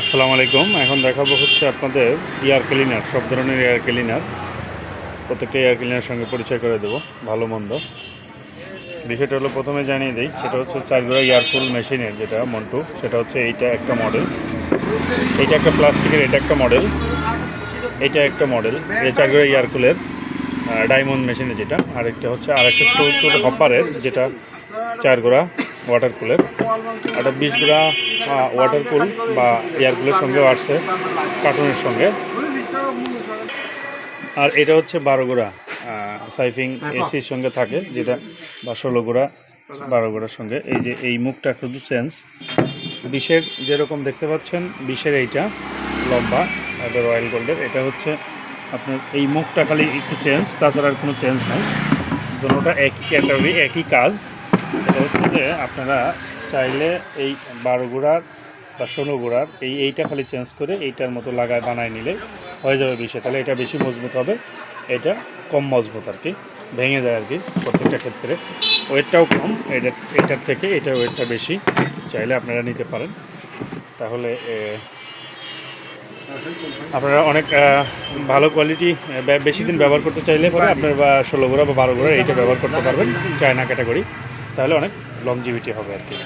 আসসালামু আলাইকুম। এখন দেখাবো হচ্ছে আপনাদের এয়ার ক্লিনার সব ধরনের এয়ার ক্লিনার প্রত্যেকটা এয়ার ক্লিনার সঙ্গে পরিচয় করে দেবো, ভালো মন্দ। বিষয়টা হলো প্রথমে জানিয়ে দিই, সেটা হচ্ছে চারগোড়া এয়ারফুল মেশিনের যেটা মন্টু, সেটা হচ্ছে এইটা একটা মডেল এইটা একটা প্লাস্টিকের এটা একটা মডেল এটা একটা মডেল এই চারগোড়া এয়ারকুলের ডায়মন্ড মেশিনের যেটা। আরেকটা হচ্ছে, আরেকটা সত্তর হপারের, যেটা চার গোড়া ওয়াটার কুলের একটা বিশ গোড়া ওয়াটার কুল বা এয়ার কুলের সঙ্গেও আসছে কার্টুনের সঙ্গে। আর এটা হচ্ছে বারো গোড়া সাইফিং এসির সঙ্গে থাকে, যেটা বা ষোলো গোড়া, বারো গোড়ার সঙ্গে। এই যে, এই মুখটা শুধু চেঞ্জ বিশের যেরকম দেখতে পাচ্ছেন বিশের এইটা লম্বা এটা রয়্যাল গোল্ডের এটা হচ্ছে আপনার এই মুখটা খালি একটু চেঞ্জ তাছাড়া আর কোনো চেঞ্জ নাই। দুটোটা একই ক্যাটাগরি একই কাজ। হচ্ছে আপনারা চাইলে এই বারো গোড়ার বা ষোলো গোড়ার এই এইটা খালি চেঞ্জ করে এইটার মতো লাগায় বানায় নিলে হয়ে যাবে বেশি তাহলে এটা বেশি মজবুত হবে, এটা কম মজবুত আর কি, ভেঙে যায় আর কি প্রত্যেকটা ক্ষেত্রে। ওয়েটটাও কম, এটা এটার থেকে এটা ওয়েটটা বেশি চাইলে আপনারা নিতে পারেন। তাহলে আপনারা অনেক ভালো কোয়ালিটি বেশি দিন ব্যবহার করতে চাইলে পরে আপনার বা ষোলো গোড়া বা বারো গোড়া এইটা ব্যবহার করতে পারবেন, চায়না ক্যাটাগরি তাহলে অনেক লংজিভিটি হবে আর কি।